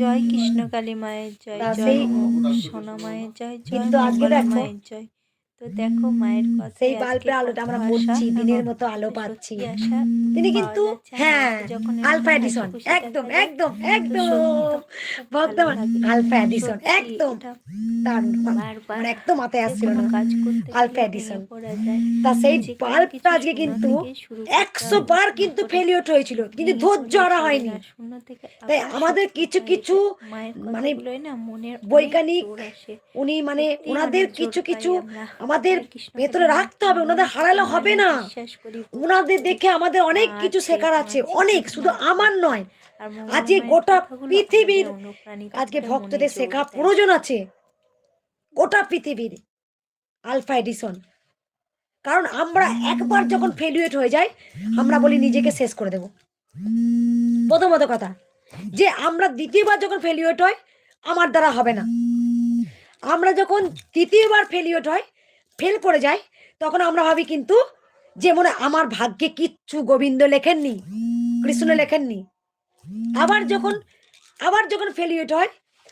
জয় কৃষ্ণ কালী মায়ের জয় জয় সোনা মায়ের জয় জয় মায়ের জয়। তো দেখো মায়ের কথা সেই বাল্বের আলোটা আমরা পড়ছি, দিনের মতো আলো পাচ্ছি। তিনি কিন্তু হ্যাঁ আলফা এডিশন একদম একদম একদম ভক্তমান আলফা এডিশন একদম। দারুণ মানে একদম মাথায় আসছিল না। আলফা যায়। তা সেই বাল্বটা আজকে কিন্তু একশো বার কিন্তু ফেলিওর হয়েছিল কিন্তু ধৈর্য হারা হয়নি। তাই আমাদের কিছু কিছু মানে বৈজ্ঞানিক উনি মানে ওনাদের কিছু কিছু। আমাদের ভেতরে রাখতে হবে ওনাদের হারালে হবে না। ওনাদের দেখে আমাদের অনেক কিছু শেখার আছে অনেক শুধু আমার নয়। আজকে গোটা পৃথিবীর আজকে ভক্তদের শেখা প্রয়োজন আছে। গোটা পৃথিবীর আলফা এডিশন। কারণ আমরা একবার যখন ফেলিউট হয়ে যাই আমরা বলি নিজেকে শেষ করে দেব। প্রথমত কথা যে আমরা দ্বিতীয়বার যখন ফেলিউট হয় আমার দ্বারা হবে না। আমরা যখন তৃতীয়বার ফেলিউট হয় ফেল করে যায়, তখন আমরা ভাবি কিন্তু যে মনে আমার ভাগ্যে কিচ্ছু গোবিন্দ লেখেননি, কৃষ্ণ লেখেননি। আবার যখন আবার যখন ফেলিউট হয়,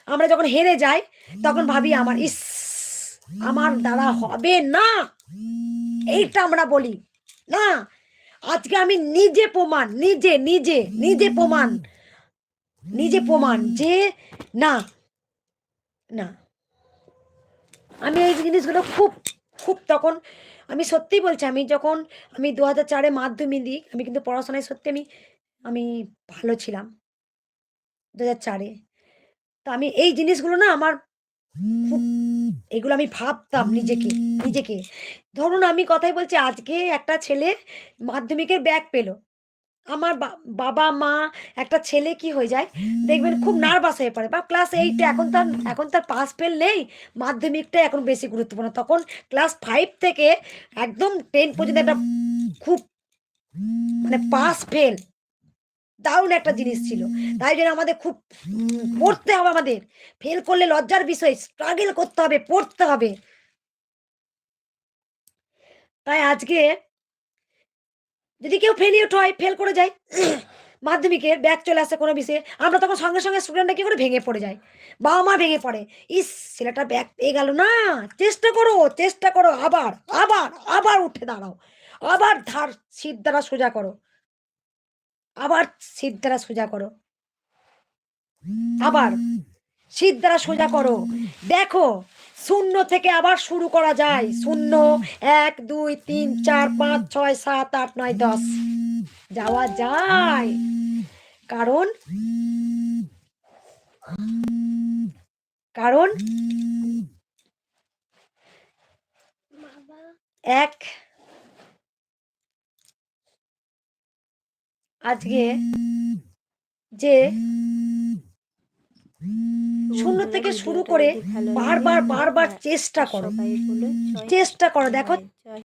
আমরা যখন হেরে যাই, তখন ভাবি আমার, ইস, আমার দ্বারা হবে না। এইটা আমরা বলি, না, আজকে আমি নিজে প্রমাণ, নিজে নিজে নিজে প্রমাণ নিজে প্রমাণ যে না না। আমি এই জিনিসগুলো খুব খুব তখন আমি সত্যি বলছি, আমি যখন আমি দু হাজার চারে মাধ্যমিক দিই, আমি কিন্তু পড়াশোনায় সত্যি আমি আমি ভালো ছিলাম। দু হাজার চারে। তো আমি এই জিনিসগুলো না আমার এগুলো আমি ভাবতাম নিজেকে নিজেকে। ধরুন আমি কথাই বলছি, আজকে একটা ছেলে মাধ্যমিকের ব্যাগ পেল। আমার বাবা, মা, একটা ছেলে কি হয়ে যায়? দেখবেন খুব নার্ভাস হয়ে পড়ে। বা ক্লাস এইটে এখন তার এখন তার পাস ফেল নেই, মাধ্যমিকটা এখন বেশি গুরুত্বপূর্ণ। তখন ক্লাস ফাইভ থেকে একদম টেন পর্যন্ত একটা খুব মানে পাস ফেল দারুণ একটা জিনিস ছিল। তাই জন্য আমাদের খুব, পড়তে হবে আমাদের। ফেল করলে লজ্জার বিষয় স্ট্রাগল করতে হবে, পড়তে হবে। তাই আজকে যদি কেউ ফেলিউট হয় ফেল করে যায়, মাধ্যমিকের ব্যাগ চলে আসে কোনো বিষয়ে আমরা তখন সঙ্গে সঙ্গে স্টুডেন্টরা কি করে ভেঙে পড়ে যায় বাবা মা ভেঙে পড়ে। ইস, ছেলেটা ব্যাক পেয়ে গেল না। চেষ্টা করো চেষ্টা করো, আবার আবার আবার উঠে দাঁড়াও। আবার ধার সিট দ্বারা সোজা করো। আবার সিট দ্বারা সোজা করো। আবার সিট দ্বারা সোজা করো। দেখো শূন্য থেকে আবার শুরু করা যায়। শূন্য, এক, দুই, তিন, চার, পাঁচ, ছয়, সাত, আট, নয়, দশ। যাওয়া যায়। কারণ কারণ এক আজকে যে শূন্য থেকে শুরু করে বারবার বারবার চেষ্টা করো। চেষ্টা করো দেখো